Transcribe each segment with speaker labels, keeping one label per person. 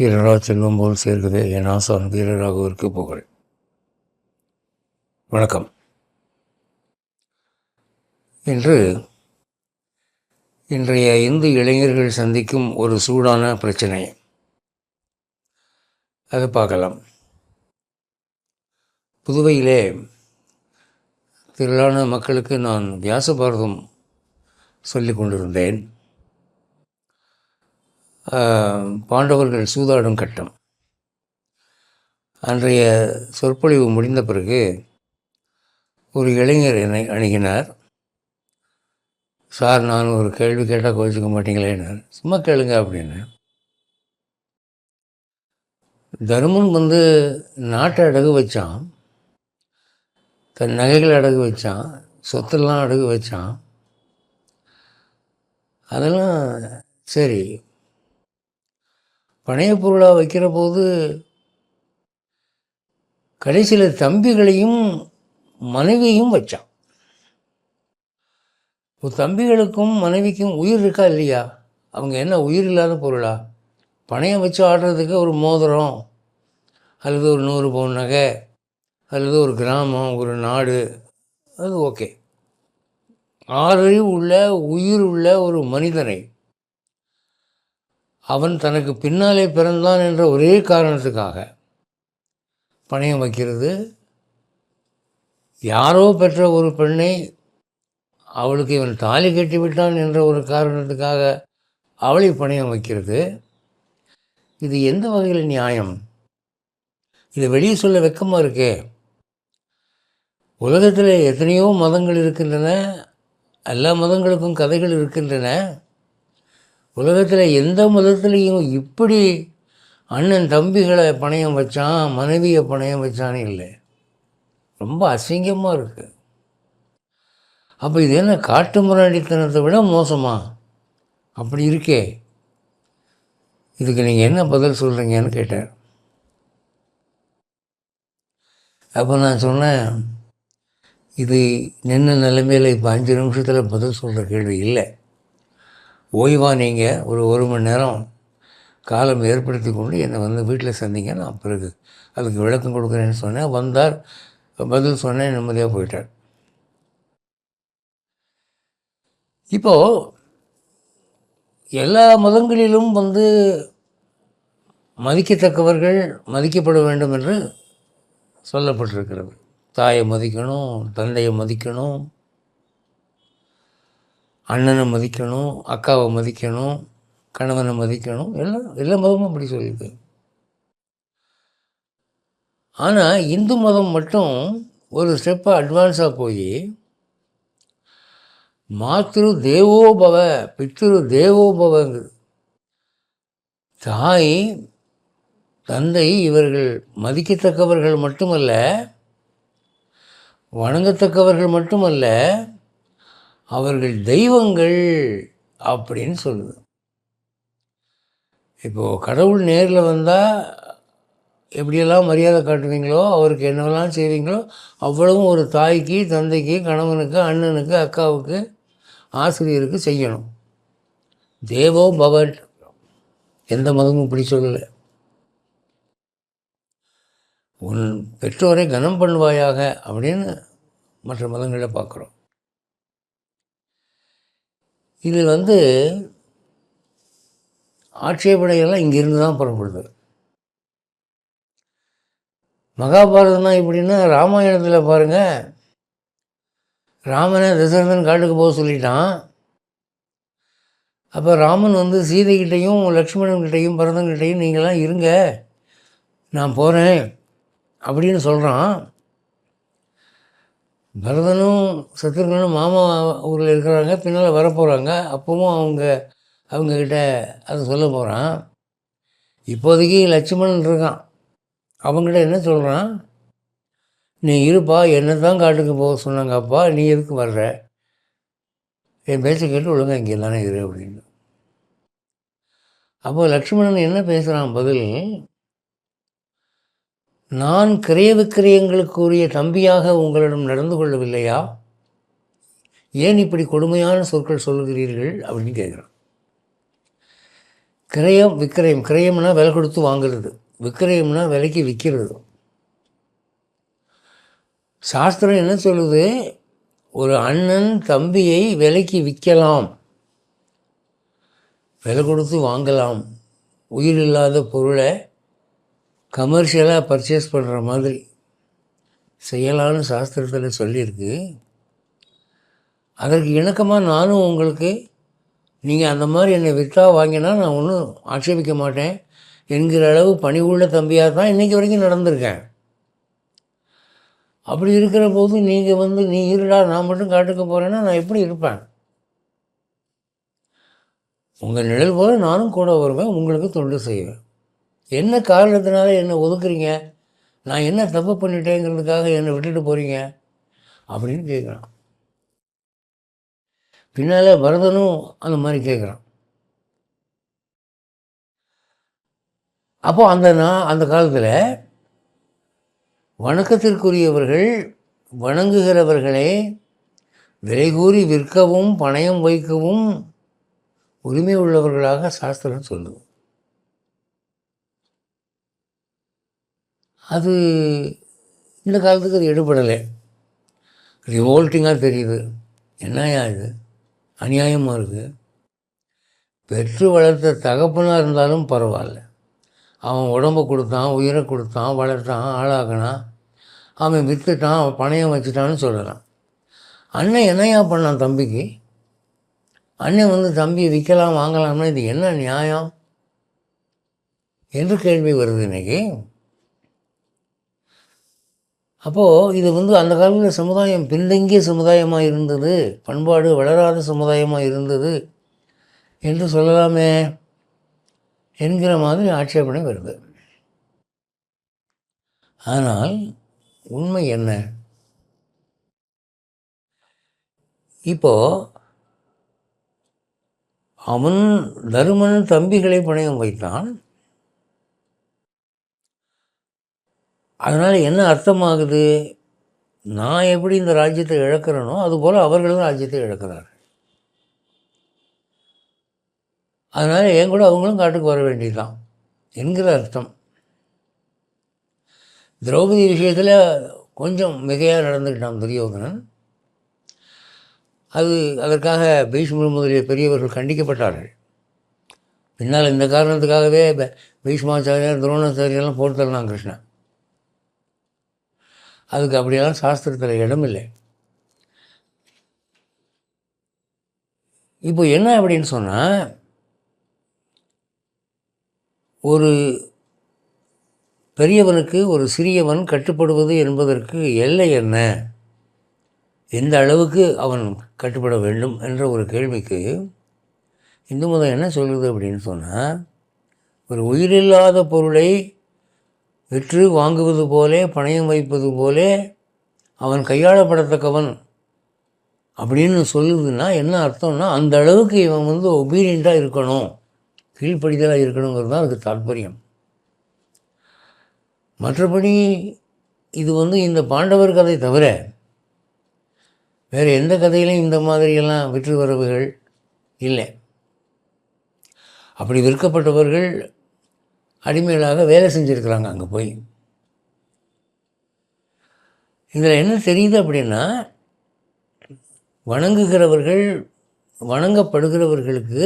Speaker 1: வீரரா செல்வம் போல் சேர்க்குது என் ஆசான் வீரராகவிற்கு புகழ். வணக்கம். இன்று இன்றைய இந்து இளைஞர்கள் சந்திக்கும் ஒரு சூடான பிரச்சனை. அதை பார்க்கலாம். புதுவையிலே திரளான மக்களுக்கு நான் வியாச பாரதம் சொல்லிக் கொண்டிருந்தேன். பாண்டவர்கள் சூதாடும் கட்டம். அன்றைய சொற்பொழிவு முடிந்த பிறகு ஒரு இளைஞர் என்னை அணுகினார். சார் நான் ஒரு கேள்வி கேட்டால் கோச்சிக்க மாட்டீங்களேன்னு சும்மா கேளுங்க அப்படின்னு. தருமன் வந்து நாட்டை அடகு வச்சான். தன் நகைகளை அடகு வச்சான். சொத்தெல்லாம் அடகு வச்சான். அதெல்லாம் சரி பணைய பொருளாக வைக்கிற போது கடைசியில் தம்பிகளையும் மனைவியையும் வச்சான். இப்போ தம்பிகளுக்கும் மனைவிக்கும் உயிர் இருக்கா இல்லையா? அவங்க என்ன உயிர் இல்லாத பொருளா? பணையம் வச்சு ஆடுறதுக்கு ஒரு மோதிரம் அல்லது ஒரு நூறு பவுன் நகை அல்லது ஒரு கிராமம் ஒரு நாடு அது ஓகே. ஆறு உள்ள உயிர் உள்ள ஒரு மனிதனை அவன் தனக்கு பின்னாலே பிறந்தான் என்ற ஒரே காரணத்துக்காக பணையம் வைக்கிறது. யாரோ பெற்ற ஒரு பெண்ணை அவளுக்கு இவன் தாலி கட்டிவிட்டான் என்ற ஒரு காரணத்துக்காக அவளை பணையம் வைக்கிறது. இது எந்த வகையில் நியாயம்? இது வெளியே சொல்ல வெக்கமாக இருக்கே? உலகத்தில் எத்தனையோ மதங்கள் இருக்கின்றன எல்லா மதங்களுக்கும் கதைகள் இருக்கின்றன. உலகத்தில் எந்த மதத்துலேயும் இப்படி அண்ணன் தம்பிகளை பணையம் வச்சான் மனைவியை பணையம் வச்சானே இல்லை. ரொம்ப அசிங்கமாக இருக்குது அப்போ இது என்ன காட்டு முராண்டித்தனத்தை விட மோசமா? அப்படி இருக்கே. இதுக்கு நீங்கள் என்ன பதில் சொல்கிறீங்கன்னு கேட்டார் அப்போ நான் சொன்னேன் இது நின்ன நிலைமையில் இப்போ அஞ்சு நிமிஷத்தில் பதில் சொல்கிற கேள்வி இல்லை. ஓய்வாக நீங்கள் ஒரு ஒரு மணி நேரம் காலம் ஏற்படுத்தி கொண்டு என்னை வந்து வீட்டில் சந்திங்க. நான் பிறகு அதுக்கு விளக்கம் கொடுக்குறேன்னு சொன்னேன். வந்தார். பதில் சொன்னேன். நிம்மதியாக போயிட்டார். இப்போது எல்லா மதங்களிலும் வந்து மதிக்கத்தக்கவர்கள் மதிக்கப்பட வேண்டும் என்று சொல்லப்பட்டிருக்கிறது. தாயை மதிக்கணும் தந்தையை மதிக்கணும் அண்ணனை மதிக்கணும் அக்காவை மதிக்கணும் கணவனை மதிக்கணும் எல்லாம் எல்லா மதமும் அப்படி சொல்லியிருக்கு. ஆனால் இந்து மதம் மட்டும் ஒரு ஸ்டெப்பை அட்வான்ஸாக போய் மாத்திரு தேவோபவ பித்திரு தேவோபவங்கிறது தாய் தந்தை இவர்கள் மதிக்கத்தக்கவர்கள் மட்டுமல்ல வணங்கத்தக்கவர்கள் மட்டுமல்ல அவர்கள் தெய்வங்கள் அப்படின்னு சொல்லுது. இப்போது கடவுள் நேரில் வந்தால் எப்படியெல்லாம் மரியாதை காட்டுவீங்களோ அவருக்கு என்னவெல்லாம் செய்வீங்களோ அவ்வளவும் ஒரு தாய்க்கு தந்தைக்கு கணவனுக்கு அண்ணனுக்கு அக்காவுக்கு ஆசிரியருக்கு செய்யணும். தேவோ பவன். எந்த மதமும் இப்படி சொல்லலை. உன் பெற்றோரை கனம் பண்ணுவாயாக அப்படின்னு மற்ற மதங்களில் பார்க்குறோம் இது வந்து ஆட்சேபனைகள்லாம் இங்கிருந்து தான் புறப்படுது. மகாபாரதம்னா எப்படின்னா ராமாயணத்தில் பாருங்கள் ராமனை தசரதன் காட்டுக்கு போக சொல்லிட்டான். அப்போ ராமன் வந்து சீதைக்கிட்டையும் லக்ஷ்மணன்கிட்டையும் பரதன்கிட்டையும் நீங்களாம் இருங்க நான் போகிறேன் அப்படின்னு சொல்கிறான் பரதனும் சத்ருகனும் மாமா ஊரில் இருக்கிறாங்க பின்னால் வரப்போகிறாங்க அப்பவும் அவங்க அவங்கக்கிட்ட அதை சொல்ல போகிறான் இப்போதைக்கு லட்சுமணன் இருக்கான். அவங்ககிட்ட என்ன சொல்கிறான் நீ இருப்பா என்ன தான் காட்டுக்கு போக சொன்னாங்க. அப்பா நீ எதுக்கு வர்ற? என் பேச்சை கேட்டு ஒழுங்கா இங்கே தானே இரு அப்படின்னு. அப்போ லக்ஷ்மணன் என்ன பேசுகிறான் பதில்? நான் கிரய விக்கிரயங்களுக்குரிய தம்பியாக உங்களிடம் நடந்து கொள்ளவில்லையா? ஏன் இப்படி கொடுமையான சொற்கள் சொல்கிறீர்கள் அப்படின்னு கேட்குறான். கிரயம் விக்கிரயம். கிரயம்னா விலை கொடுத்து வாங்குறது. விக்கிரயம்னா விலைக்கு விற்கிறது சாஸ்திரம் என்ன சொல்லுது? ஒரு அண்ணன் தம்பியை விலைக்கு விற்கலாம். விலை கொடுத்து வாங்கலாம். உயிர் இல்லாத பொருளை கமர்ஷியலாக பர்ச்சேஸ் பண்ணுற மாதிரி செய்யலான்னு சாஸ்திரத்தில் சொல்லியிருக்கு. அதற்கு இணக்கமாக நானும் உங்களுக்கு நீங்கள் அந்த மாதிரி என்னை விற்றா வாங்கினா நான் ஒன்றும் ஆட்சேபிக்க மாட்டேன் என்கிற அளவு பணி உள்ள தம்பியாக தான் இன்றைக்கி வரைக்கும் நடந்திருக்கேன். அப்படி இருக்கிற போது நீங்கள் வந்து நீ இருடா நான் மட்டும் காட்டுக்க போகிறேன்னா நான் எப்படி இருப்பேன்? உங்கள் நிழல் போல நானும் கூட வருவேன் உங்களுக்கு தொண்டு செய்வேன். என்ன காரணத்தினால என்னை ஒதுக்குறீங்க? நான் என்ன தப்பு பண்ணிட்டேங்கிறதுக்காக என்னை விட்டுட்டு போகிறீங்க அப்படின்னு கேட்குறான் பின்னால் பரதனும் அந்த மாதிரி கேட்குறான் அப்போ அந்த நான் அந்த காலத்தில் வணக்கத்திற்குரியவர்கள் வணங்குகிறவர்களே விலை கூறி விற்கவும் பணயம் வைக்கவும் உரிமை உள்ளவர்களாக சாஸ்திரம் சொல்லுவோம் அது இந்த காலத்துக்கு அது எடுபடலை. ரிவோல்ட்டிங்காக தெரியுது. என்னையா இது? அநியாயமாக இருக்குது பெற்று வளர்த்த தகப்பனாக இருந்தாலும் பரவாயில்ல. அவன் உடம்பை கொடுத்தான் உயிரை கொடுத்தான் வளர்த்தான் ஆளாகினான் அவன் விற்றுட்டான் அவன் பணையம் வச்சுட்டான்னு சொல்லலாம். அண்ணன் என்னையா பண்ணான் தம்பிக்கு? அண்ணன் வந்து தம்பியை விற்கலாம் வாங்கலாம்னா இது என்ன நியாயம்? என்று கேள்வி வருது இன்னைக்கு. அப்போது இது வந்து அந்த காலத்தில் சமுதாயம் பின்தங்கிய சமுதாயமாக இருந்தது. பண்பாடு வளராத சமுதாயமாக இருந்தது என்று சொல்லலாமே என்கிற மாதிரி ஆட்சேபனை வருது. ஆனால் உண்மை என்ன? இப்போ அவன் தருமன் தம்பிகளை பணையம் வைத்தான். அதனால் என்ன அர்த்தமாகுது? நான் எப்படி இந்த ராஜ்யத்தை இழக்கிறேனோ அதுபோல் அவர்களும் ராஜ்யத்தை இழக்கிறார் அதனால் என் கூட அவங்களும் காட்டுக்கு வர வேண்டியதுதான் என்கிற அர்த்தம். திரௌபதி விஷயத்தில் கொஞ்சம் மிகையாக நடந்துக்கிட்டான் துரியோதனன். அது அதற்காக பீஷ்மர் முதலிய பெரியவர்கள் கண்டிக்கப்பட்டார்கள். பின்னால் இந்த காரணத்துக்காகவே ப- பீஷ்மாச்சாரியார் துரோணாச்சாரியெல்லாம் போட்டு தரலாம் கிருஷ்ணன். அதுக்கு அப்படியெல்லாம் சாஸ்திரத்தில் இடம் இல்லை. இப்போ என்ன அப்படின்னு சொன்னால் ஒரு பெரியவனுக்கு ஒரு சிறியவன் கட்டுப்படுவது என்பதற்கு எல்லை என்ன? எந்த அளவுக்கு அவன் கட்டுப்பட வேண்டும் என்ற ஒரு கேள்விக்கு இந்து மதம் என்ன சொல்லுது அப்படின்னு சொன்னால் ஒரு உயிரில்லாத பொருளை விற்று வாங்குவது போலே பணயம் வைப்பது போலே அவன் கையாளப்படத்தக்கவன். அப்படின்னு சொல்லுதுன்னா என்ன அர்த்தம்னா அந்த அளவுக்கு இவன் வந்து ஒபீரியண்ட்டாக இருக்கணும். கீழ்ப்படிதலாக இருக்கணுங்கிறது தான் அதுக்கு தாற்பயம் மற்றபடி இது வந்து இந்த பாண்டவர் கதை தவிர வேறு எந்த கதையிலையும் இந்த மாதிரியெல்லாம் விற்று வரவுகள் இல்லை. அப்படி விற்கப்பட்டவர்கள் அடிமைகளாக வேலை செஞ்சுருக்கிறாங்க அங்கே போய். இதில் என்ன தெரியுது அப்படின்னா வணங்குகிறவர்கள் வணங்கப்படுகிறவர்களுக்கு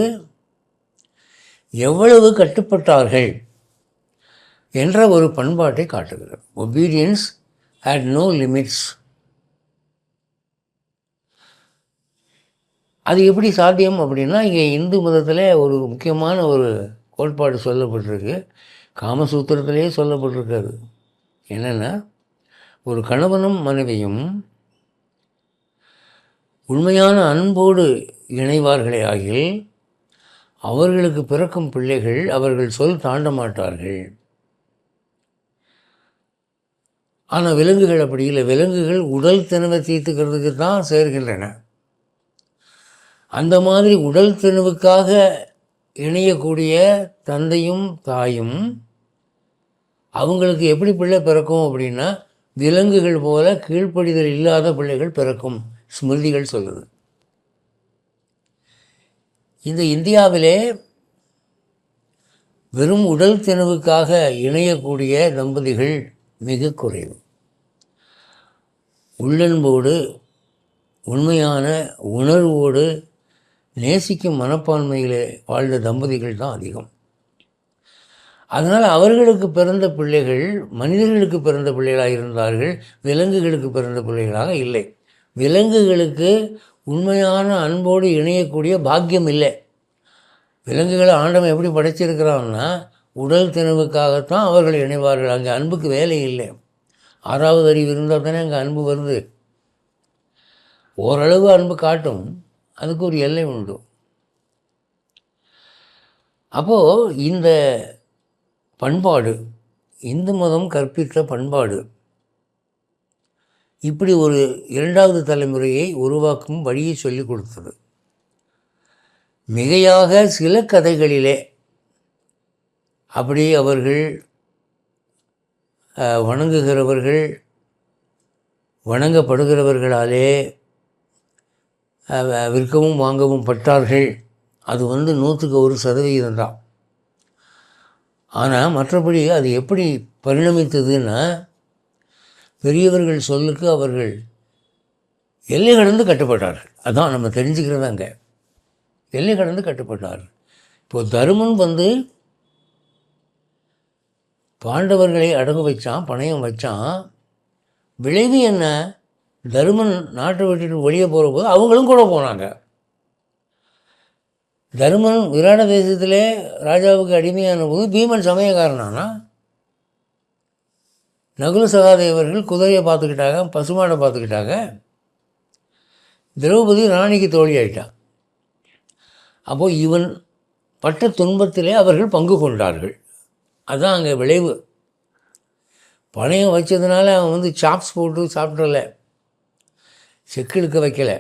Speaker 1: எவ்வளவு கட்டுப்பட்டார்கள் என்ற ஒரு பண்பாட்டை காட்டுகிறது. ஒபீடியன்ஸ் ஹேட் நோ லிமிட்ஸ் அது எப்படி சாத்தியம் அப்படின்னா இங்கே இந்து மதத்தில் ஒரு முக்கியமான ஒரு கோட்பாடு சொல்லப்பட்டிருக்கு. காமசூத்திரத்திலே சொல்லப்பட்டிருக்காது என்னென்னா ஒரு கணவனும் மனைவியும் உண்மையான அன்போடு இணைவார்களே ஆகில் அவர்களுக்கு பிறக்கும் பிள்ளைகள் அவர்கள் சொல் தாண்ட மாட்டார்கள். ஆனால் விலங்குகள் அப்படி இல்லை. விலங்குகள் உடல் தினவை தீர்த்துக்கிறதுக்கு தான் சேர்கின்றன. அந்த மாதிரி உடல் தினவுக்காக இணையக்கூடிய தந்தையும் தாயும் அவங்களுக்கு எப்படி பிள்ளை பிறக்கும் அப்படின்னா விலங்குகள் போல கீழ்ப்படிதல் இல்லாத பிள்ளைகள் பிறக்கும். ஸ்மிருதிகள் சொல்லுது. இந்த இந்தியாவிலே வெறும் உடல் தினவுக்காக இணையக்கூடிய தம்பதிகள் மிக குறைவு. உள்ளன்போடு உண்மையான உணர்வோடு நேசிக்கும் மனப்பான்மையிலே வாழ்ந்த தம்பதிகள் தான் அதிகம். அதனால் அவர்களுக்கு பிறந்த பிள்ளைகள் மனிதர்களுக்கு பிறந்த பிள்ளைகளாக இருந்தார்கள் விலங்குகளுக்கு பிறந்த பிள்ளைகளாக இல்லை. விலங்குகளுக்கு உண்மையான அன்போடு இணையக்கூடிய பாக்கியம் இல்லை. விலங்குகளை ஆண்டவன் எப்படி படைச்சிருக்கிறான்னா உடல் தினவுக்காகத்தான் அவர்கள் இணைவார்கள். அங்கே அன்புக்கு வேலை இல்லை. ஆறாவது அறிவு இருந்தால் தானே அங்கே அன்பு வருது. ஓரளவு அன்பு காட்டும். அதுக்கு ஒரு எல்லை உண்டு. அப்போது இந்த பண்பாடு இந்து மதம் கற்பித்த பண்பாடு இப்படி ஒரு இரண்டாவது தலைமுறையை உருவாக்கும் வழியை சொல்லிக் கொடுத்தது. மிகையாக சில கதைகளிலே அப்படி அவர்கள் வணங்குகிறவர்கள் வணங்கப்படுகிறவர்களாலே விற்கவும் வாங்கவும் பட்டார்கள். அது வந்து நூற்றுக்கு ஒரு சதவிகிதம் தான். ஆனால் மற்றபடி அது எப்படி பரிணமித்ததுன்னா பெரியவர்கள் சொல்லுக்கு அவர்கள் எல்லை கடந்து கட்டுப்பட்டார்கள். அதான் நம்ம தெரிஞ்சுக்கிறது அங்கே. எல்லை கடந்து கட்டுப்பட்டார்கள். இப்போ தருமன் வந்து பாண்டவர்களை அடகு வச்சான் பணயம் வச்சான். விளைவு என்ன? தருமன் நாட்டை விட்டுட்டு வெளியே போகிற போது அவங்களும் கூட போனாங்க. தருமன் விராட தேசத்திலே ராஜாவுக்கு அடிமையான போது பீமன் சமயக்காரனானா? நகுல சகாதேவர்கள் குதிரையை பார்த்துக்கிட்டாங்க பசுமாடை பார்த்துக்கிட்டாங்க. திரௌபதி ராணிக்கு தோழி ஆயிட்டான் அப்போது இவன் பட்ட துன்பத்திலே அவர்கள் பங்கு கொண்டார்கள். அதுதான் அங்கே விளைவு. பணையம் வச்சதுனால அவன் வந்து சாப்ஸ் போட்டு சாப்பிடலை. செக்கிழுக்க வைக்கல.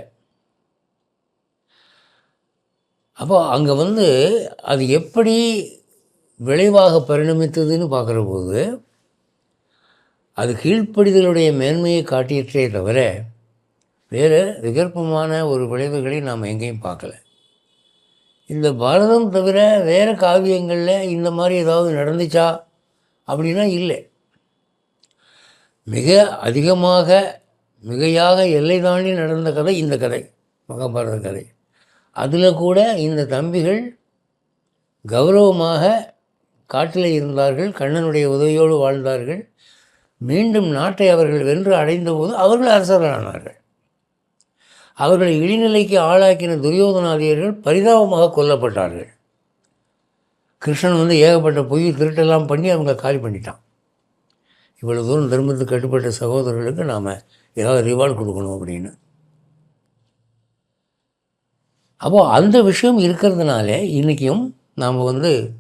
Speaker 1: அப்போ அங்கே வந்து அது எப்படி விளைவாக பரிணமித்ததுன்னு பார்க்குற போது அது கீழ்ப்படிதலுடைய மேன்மையை காட்டியற்றே தவிர வேறு விகற்பமான ஒரு விளைவுகளை நாம் எங்கேயும் பார்க்கல. இந்த பாரதம் தவிர வேறு காவியங்களில் இந்த மாதிரி ஏதாவது நடந்துச்சா? அப்படின்னா இல்லை. மிக அதிகமாக மிகையாக எல்லை தாண்டி நடந்த கதை இந்த கதை மகாபாரத கதை. அதில் கூட இந்த தம்பிகள் கௌரவமாக காட்டில் இருந்தார்கள் கண்ணனுடைய உதவியோடு வாழ்ந்தார்கள். மீண்டும் நாட்டை அவர்கள் வென்று அடைந்தபோது அவர்கள் அரசரானார்கள் அவர்களை இழிநிலைக்கு ஆளாக்கின துரியோதனாதியர்கள் பரிதாபமாக கொல்லப்பட்டார்கள். கிருஷ்ணன் வந்து ஏகப்பட்ட பொய் திருட்டெல்லாம் பண்ணி அவங்க காலி பண்ணிட்டான். இவ்வளோ தூரம் தர்மத்துக்கு கட்டுப்பட்ட சகோதரர்களுக்கு நாம் ஏதாவது ரிவார்டு கொடுக்கணும் அப்படின்னு. அப்போது அந்த விஷயம் இருக்கிறதுனால இன்றைக்கும் நாம் வந்து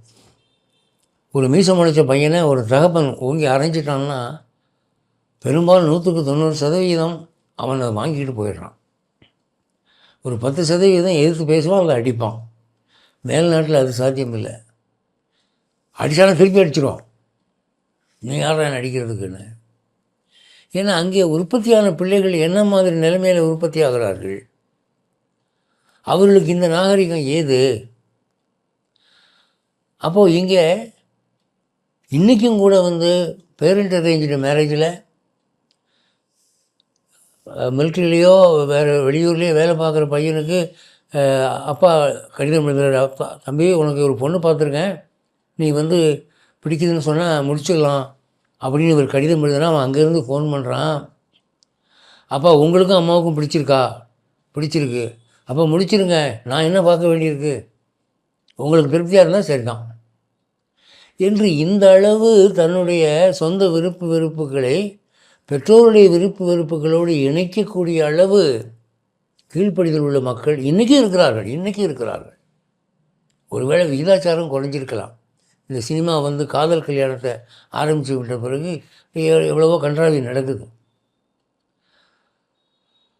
Speaker 1: ஒரு மீசம் முளைச்ச பையனை ஒரு தகப்பன் ஓங்கி அரைஞ்சிட்டான்னா பெரும்பாலும் நூற்றுக்கு தொண்ணூறு சதவீதம் அவன் அதை வாங்கிட்டு போயிடுறான். ஒரு பத்து சதவீதம் எதிர்த்து பேசுவான் அதை அடிப்பான். மேல்நாட்டில் அது சாத்தியம் இல்லை அடித்தாலும் திருப்பி அடிச்சிருவான். நீ யாரா என்ன அடிக்கிறதுக்குன்னு? ஏன்னா அங்கே உற்பத்தியான பிள்ளைகள் என்ன மாதிரி நிலைமையில் உற்பத்தி ஆகிறார்கள் அவர்களுக்கு இந்த நாகரிகம் ஏது? அப்போது இங்கே இன்றைக்கும் கூட வந்து பேரண்ட் அரேஞ்சு மேரேஜில் மிலிட்ரிலேயோ வேறு வெளியூர்லேயோ வேலை பார்க்குற பையனுக்கு அப்பா கடிதம் எழுதுறாரு. அப்பா தம்பி உனக்கு ஒரு பொண்ணு பார்த்துருக்கேன். நீ வந்து பிடிக்குதுன்னு சொன்னால் முடிச்சிடலாம் அப்படின்னு ஒரு கடிதம் எழுதுனா அவன் அங்கேருந்து ஃபோன் பண்ணுறான் அப்பா உங்களுக்கும் அம்மாவுக்கும் பிடிச்சிருக்கா? பிடிச்சிருக்கு. அப்போ முடிச்சிருங்க. நான் என்ன பார்க்க வேண்டியிருக்கு? உங்களுக்கு திருப்தியாக இருந்தால் சரிதான். என்று இந்த அளவு தன்னுடைய சொந்த விருப்பு வெறுப்புகளை பெற்றோருடைய விருப்பு வெறுப்புகளோடு இணைக்கக்கூடிய அளவு கீழ்ப்படிதல் உள்ள மக்கள் இன்றைக்கும் இருக்கிறார்கள் இன்றைக்கும் இருக்கிறார்கள். ஒருவேளை விகிதாச்சாரம் குறைஞ்சிருக்கலாம். இந்த சினிமா வந்து காதல் கல்யாணத்தை ஆரம்பித்து விட்ட பிறகு எவ்வளவோ கன்றாவி நடக்குது.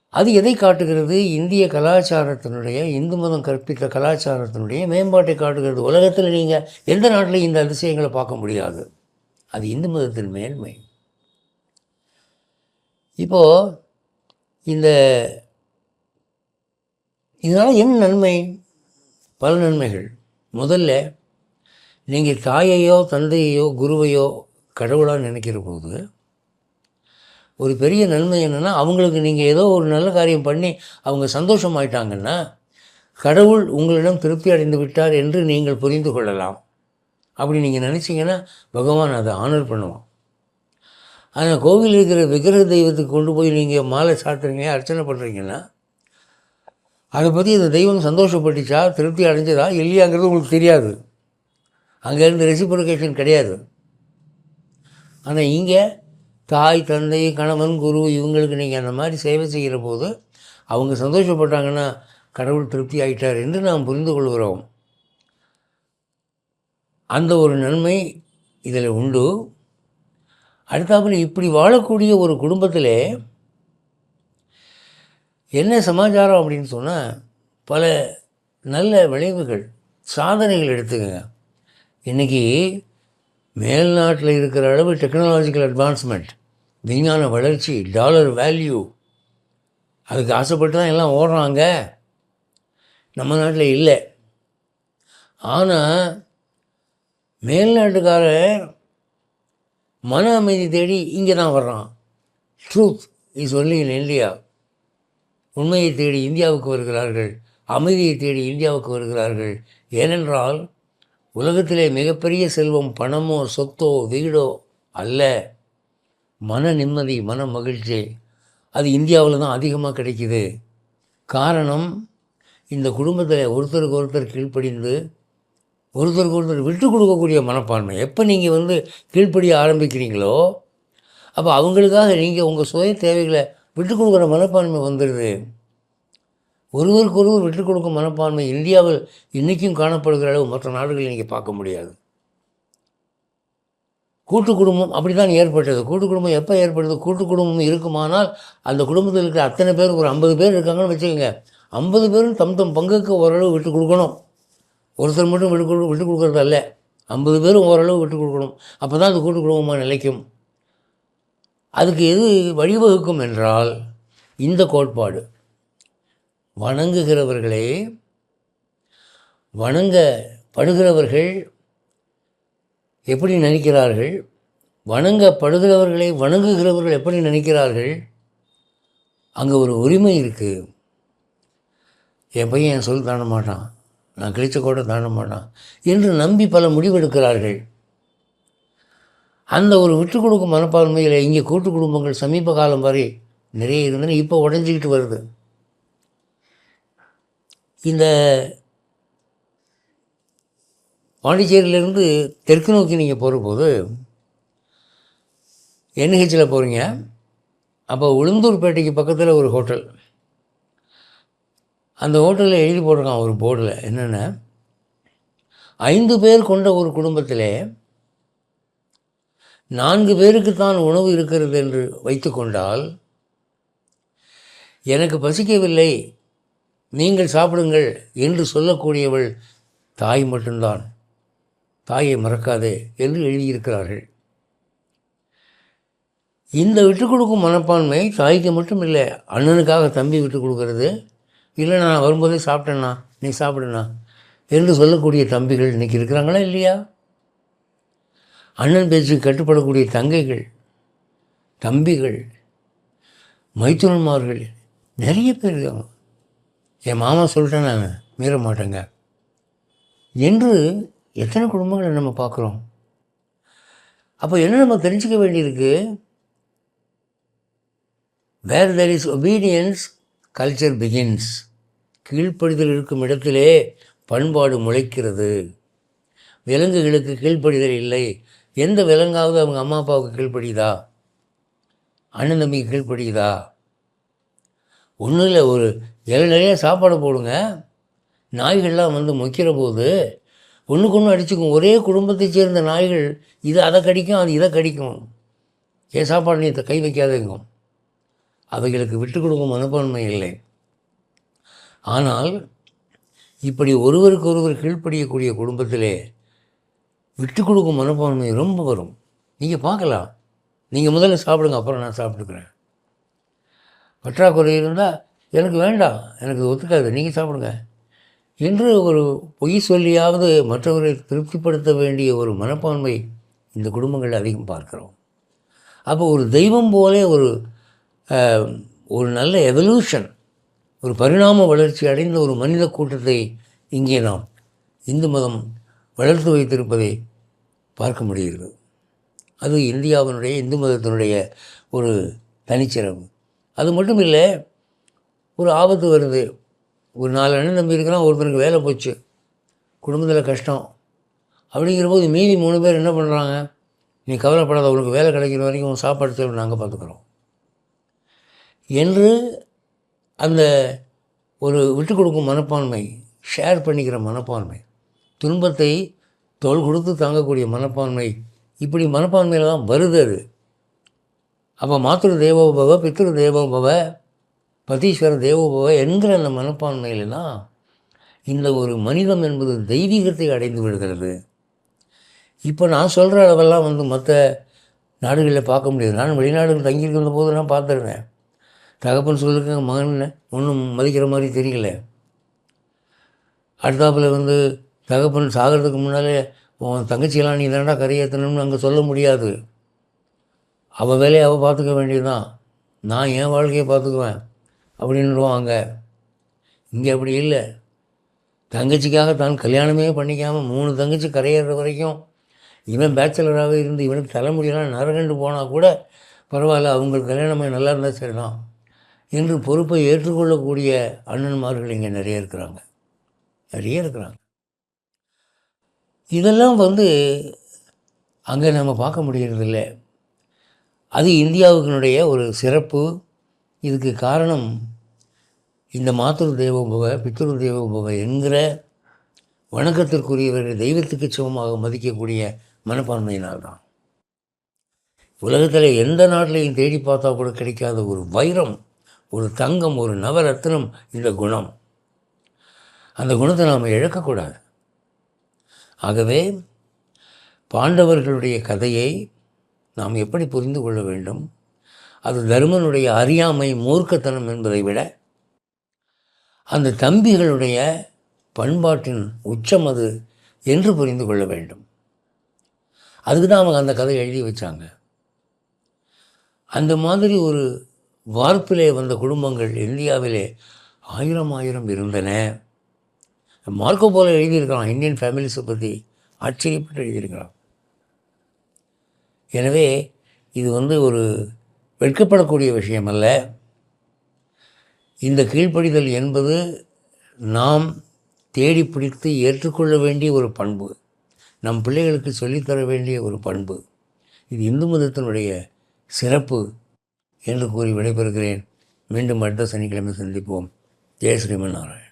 Speaker 1: அது எதை காட்டுகிறது? இந்திய கலாச்சாரத்தினுடைய இந்து மதம் கற்பித்த கலாச்சாரத்தினுடைய மேம்பாட்டை காட்டுகிறது. உலகத்தில் நீங்கள் எந்த நாட்டிலையும் இந்த அதிசயங்களை பார்க்க முடியாது. அது இந்து மதத்தின் மேன்மை. இப்போது இந்த இதனால் என்ன நன்மை? பல நன்மைகள். முதல்ல நீங்கள் தாயையோ தந்தையையோ குருவையோ கடவுளாக நினைக்கிற போது ஒரு பெரிய நன்மை என்னென்னா அவங்களுக்கு நீங்கள் ஏதோ ஒரு நல்ல காரியம் பண்ணி அவங்க சந்தோஷமாயிட்டாங்கன்னா கடவுள் உங்களிடம் திருப்தி அடைந்து விட்டார் என்று நீங்கள் புரிந்து கொள்ளலாம். அப்படி நீங்கள் நினச்சிங்கன்னா பகவான் அதை ஆனர் பண்ணுவான். ஆனால் கோவில் இருக்கிற விக்கிரக தெய்வத்துக்கு கொண்டு போய் நீங்கள் மாலை சாத்துறீங்க அர்ச்சனை பண்ணுறீங்கன்னா அதை பற்றி இந்த தெய்வம் சந்தோஷப்பட்டுச்சா திருப்தி அடைஞ்சதா இல்லையாங்கிறது உங்களுக்கு தெரியாது. அங்கேருந்து ரெசிப்ரிகேஷன் கிடையாது. ஆனால் இங்கே தாய் தந்தை கணவன் குரு இவங்களுக்கு நீங்கள் அந்த மாதிரி சேவை செய்கிற போது அவங்க சந்தோஷப்பட்டாங்கன்னா கடவுள் திருப்தி ஆயிட்டார் என்று நாம் புரிந்து கொள்கிறோம். அந்த ஒரு நன்மை இதில் உண்டு. அடுத்தாப்புல இப்படி வாழக்கூடிய ஒரு குடும்பத்தில் என்ன சமாச்சாரம் அப்படின்னு சொன்னால் பல நல்ல விளைவுகள் சாதனைகள் எடுத்துக்கங்க. இன்றைக்கி மேல்நாட்டில் இருக்கிற அளவு டெக்னாலஜிக்கல் அட்வான்ஸ்மெண்ட் விஞ்ஞான வளர்ச்சி டாலர் வேல்யூ அதுக்கு ஆசைப்பட்டு தான் எல்லாம் ஓடுறாங்க. நம்ம நாட்டில் இல்லை. ஆனால் மேல்நாட்டுக்காரர் மன அமைதி தேடி இங்கே தான் வர்றான். Truth is only in India உண்மையை தேடி இந்தியாவுக்கு வருகிறார்கள் அமைதியை தேடி இந்தியாவுக்கு வருகிறார்கள். ஏனென்றால் உலகத்திலே மிகப்பெரிய செல்வம் பணமோ சொத்தோ வீடோ அல்ல. மன நிம்மதி மன மகிழ்ச்சி. அது இந்தியாவில் தான் அதிகமாக கிடைக்கிது. காரணம் இந்த குடும்பத்தில் ஒருத்தருக்கு ஒருத்தர் கீழ்ப்படிந்து ஒருத்தருக்கு ஒருத்தர் விட்டு கொடுக்கக்கூடிய மனப்பான்மை. எப்போ நீங்கள் வந்து கீழ்ப்படிய ஆரம்பிக்கிறீங்களோ அப்போ அவங்களுக்காக நீங்கள் உங்கள் சுய தேவைகளை விட்டு கொடுக்குற மனப்பான்மை வந்துடுது ஒருவருக்கொருவர் விட்டுக் விட்டு கொடுக்கும் மனப்பான்மை இந்தியாவில் இன்றைக்கும் காணப்படுகிற அளவு மற்ற நாடுகளில் நீங்கள் பார்க்க முடியாது. கூட்டு குடும்பம் அப்படி தான் ஏற்பட்டது. கூட்டு குடும்பம் எப்போ ஏற்படுது? கூட்டு குடும்பம் இருக்குமானால் அந்த குடும்பத்தில் இருக்கிற அத்தனை பேர் ஒரு ஐம்பது பேர் இருக்காங்கன்னு வச்சுக்கோங்க. ஐம்பது பேரும் தம் தம் பங்குக்கு ஓரளவு விட்டு கொடுக்கணும். ஒருத்தர் மட்டும் விட்டு கொடு விட்டு கொடுக்குறது அல்ல. ஐம்பது பேரும் ஓரளவு விட்டு கொடுக்கணும். அப்போ தான் அது கூட்டு குடும்பமாக நிலைக்கும். அதுக்கு எது வழிவகுக்கும் என்றால் இந்த கோட்பாடு. வணங்குகிறவர்களே வணங்கப்படுகிறவர்கள் எப்படி நினைக்கிறார்கள்? வணங்கப்படுகிறவர்களை வணங்குகிறவர்கள் எப்படி நினைக்கிறார்கள்? அங்கே ஒரு உரிமை இருக்குது என் பையன் என் சொல் தாண்ட மாட்டான். நான் கிழிச்ச கூட தாண்ட மாட்டான். என்று நம்பி பல முடிவெடுக்கிறார்கள். அந்த ஒரு விட்டு கொடுக்கும் மனப்பான்மையில் இங்கே கூட்டு குடும்பங்கள் சமீப காலம் வரை நிறைய இருந்தன இப்போ உடஞ்சிக்கிட்டு வருது. இந்த பாண்டிச்சேரியிலேருந்து தெற்கு நோக்கி நீங்கள் போகிறபோது என்ஹெச்சில் போகிறீங்க அப்போ உளுந்தூர்பேட்டைக்கு பக்கத்தில் ஒரு ஹோட்டல். அந்த ஹோட்டலில் எழுதி போட்டிருக்கான் ஒரு போர்டில் என்னென்ன? ஐந்து பேர் கொண்ட ஒரு குடும்பத்திலே நான்கு பேருக்கு தான் உணவு இருக்கிறது என்று வைத்துக்கொண்டால் எனக்கு பசிக்கவில்லை. நீங்கள் சாப்பிடுங்கள் என்று சொல்லக்கூடியவள் தாய் மட்டும்தான். தாயை மறக்காதே என்று எழுதியிருக்கிறார்கள். இந்த விட்டு கொடுக்கும் மனப்பான்மை தாய்க்கு மட்டும் இல்லை அண்ணனுக்காக தம்பி விட்டு கொடுக்கறது. இல்லை நான் வரும்போதே சாப்பிட்டேண்ணா நீ சாப்பிடுண்ணா என்று சொல்லக்கூடிய தம்பிகள் இன்றைக்கி இருக்கிறாங்களா இல்லையா? அண்ணன் பேச்சுக்கு கட்டுப்படக்கூடிய தங்கைகள் தம்பிகள் மைத்துனன்மார்கள் நிறைய பேர் இருக்காங்க. என் மாமா சொல்லிட்டேன் நான் மீற மாட்டேங்க. என்று எத்தனை குடும்பங்களை நம்ம பார்க்குறோம். அப்போ என்ன நம்ம தெரிஞ்சுக்க வேண்டியிருக்கு? Where there is opinions culture begins கீழ்ப்படிதல் இருக்கும் இடத்திலே பண்பாடு முளைக்கிறது. விலங்குகளுக்கு கீழ்ப்படிதல் இல்லை. எந்த விலங்காவது அவங்க அம்மா அப்பாவுக்கு கீழ்ப்படியுதா? அண்ணன் தம்பிக்கு கீழ்ப்படியுதா? ஒன்றும் இல்லை ஒரு இலை நிறைய சாப்பாடு போடுங்க. நாய்கள்லாம் வந்து மொக்கிற போது ஒன்றுக்கு ஒன்று அடிச்சுக்கும். ஒரே குடும்பத்தைச் சேர்ந்த நாய்கள் இது அதை கடிக்கும் அது இதை கடிக்கும். ஏன் சாப்பாடு நீ கை வைக்காதேங்கும். அவைகளுக்கு விட்டு கொடுக்கும் மனப்பான்மை இல்லை. ஆனால் இப்படி ஒருவருக்கு ஒருவர் கீழ்ப்படியக்கூடிய குடும்பத்திலே விட்டு கொடுக்கும் மனப்பான்மை ரொம்ப வரும். நீங்கள் பார்க்கலாம். நீங்கள் முதல்ல சாப்பிடுங்க அப்புறம் நான் சாப்பிட்டுக்கிறேன். பற்றாக்குறை இருந்தால் எனக்கு வேண்டாம் எனக்கு ஒத்துக்காது நீங்கள் சாப்பிடுங்க. என்று ஒரு பொய் சொல்லியாவது மற்றவரை திருப்திப்படுத்த வேண்டிய ஒரு மனப்பான்மை இந்த குடும்பங்களில் அதிகம் பார்க்கிறோம். அப்போ ஒரு தெய்வம் போலே ஒரு ஒரு நல்ல எவல்யூஷன் ஒரு பரிணாம வளர்ச்சி அடைந்த ஒரு மனித கூட்டத்தை இங்கே நாம் இந்து மதம் வளர்த்து வைத்திருப்பதை பார்க்க முடிகிறது. அது இந்தியாவினுடைய இந்து மதத்தினுடைய ஒரு தனிச்சிறப்பு. அது மட்டும் இல்லை ஒரு ஆபத்து வருது. ஒரு நாலு அண்ணன் தம்பி இருக்கிறான் ஒருத்தருக்கு வேலை போச்சு. குடும்பத்தில் கஷ்டம். அப்படிங்கிற போது மீதி மூணு பேர் என்ன பண்ணுறாங்க நீ கவலைப்படாத உனக்கு வேலை கிடைக்கிற வரைக்கும் உன் சாப்பாடு தேவை நாங்கள் பார்த்துக்குறோம். என்று அந்த ஒரு விட்டு கொடுக்கும் மனப்பான்மை ஷேர் பண்ணிக்கிற மனப்பான்மை துன்பத்தை தோல் கொடுத்து தாங்கக்கூடிய மனப்பான்மை இப்படி மனப்பான்மையில் தான் வருது அது. அப்போ மாத்திரு தேவோபவ பித்ரு தேவோபவ பதீஸ்வரர் தேவோபவ என்கிற அந்த மனப்பான்மையில் இந்த ஒரு மனிதம் என்பது தெய்வீகத்தை அடைந்து விடுகிறது. இப்போ நான் சொல்கிற அளவெல்லாம் வந்து மற்ற நாடுகளில் பார்க்க முடியாது. நான் வெளிநாடுகள் தங்கியிருக்கிற போது நான் பார்த்துருக்கேன் தகப்பன் சொல்லிருக்க மகன் ஒன்றும் மதிக்கிற மாதிரி தெரியல. அடுத்தாப்பில் வந்து தகப்பன் சாகிறதுக்கு முன்னாலே உன் தங்கச்சியெல்லாம் நீ தானடா கரையேற்றணும்னு அங்கே சொல்ல முடியாது. அவள் வேலையை அவள் பார்த்துக்க வேண்டியதுதான். நான் என் வாழ்க்கையை பார்த்துக்குவேன். அப்படின்னுடுவாங்க இங்கே அப்படி இல்லை. தங்கச்சிக்காக தான் கல்யாணமே பண்ணிக்காமல் மூணு தங்கச்சி கரையேற வரைக்கும் இவன் பேச்சுலராகவே இருந்து இவனுக்கு தலைமுடியெல்லாம் நரகண்டு போனால் கூட பரவாயில்ல அவங்களுக்கு கல்யாணமே நல்லா இருந்தால் சரிதான் என்று பொறுப்பை ஏற்றுக்கொள்ளக்கூடிய அண்ணன்மார்கள் இங்கே நிறைய இருக்கிறாங்க. நிறைய இருக்கிறாங்க. இதெல்லாம் வந்து அங்கே நம்ம பார்க்க முடியறதில்ல. அது இந்தியாவுக்கினுடைய ஒரு சிறப்பு இதுக்கு காரணம் இந்த மாத்திரு தேவோபவ பித்ரு தேவோபவ என்கிற வணக்கத்திற்குரியவர்கள் தெய்வத்துக்கு சமமாக மதிக்கக்கூடிய மனப்பான்மையினால்தான். உலகத்தில் எந்த நாட்டிலையும் தேடி பார்த்தா கூட கிடைக்காத ஒரு வைரம் ஒரு தங்கம் ஒரு நவரத்னம் இந்த குணம். அந்த குணத்தை நாம் இழக்கக்கூடாது. ஆகவே பாண்டவர்களுடைய கதையை நாம் எப்படி புரிந்து கொள்ள வேண்டும்? அது தருமனுடைய அறியாமை மூர்க்கத்தனம் என்பதை விட அந்த தம்பிகளுடைய பண்பாட்டின் உச்சம் அது என்று புரிந்து கொள்ள வேண்டும். அதுக்கு தான் அவங்க அந்த கதை எழுதி வச்சாங்க. அந்த மாதிரி ஒரு வார்ப்பிலே வந்த குடும்பங்கள் இந்தியாவிலே ஆயிரம் ஆயிரம் இருந்தன. மார்க்கோ போல எழுதியிருக்கலாம் இந்தியன் ஃபேமிலிஸை பற்றி ஆச்சரியப்பட்டு எழுதியிருக்கலாம். எனவே இது வந்து ஒரு வெட்கப்படக்கூடிய விஷயம் அல்ல இந்த கீழ்ப்படிதல் என்பது நாம் தேடி பிடித்து ஏற்றுக்கொள்ள வேண்டிய ஒரு பண்பு. நம் பிள்ளைகளுக்கு சொல்லித்தர வேண்டிய ஒரு பண்பு. இது இந்து மதத்தினுடைய சிறப்பு என்று கூறி விடைபெறுகிறேன். மீண்டும் அடுத்த சனிக்கிழமை சந்திப்போம். ஜெய் ஸ்ரீமன் நாராயண்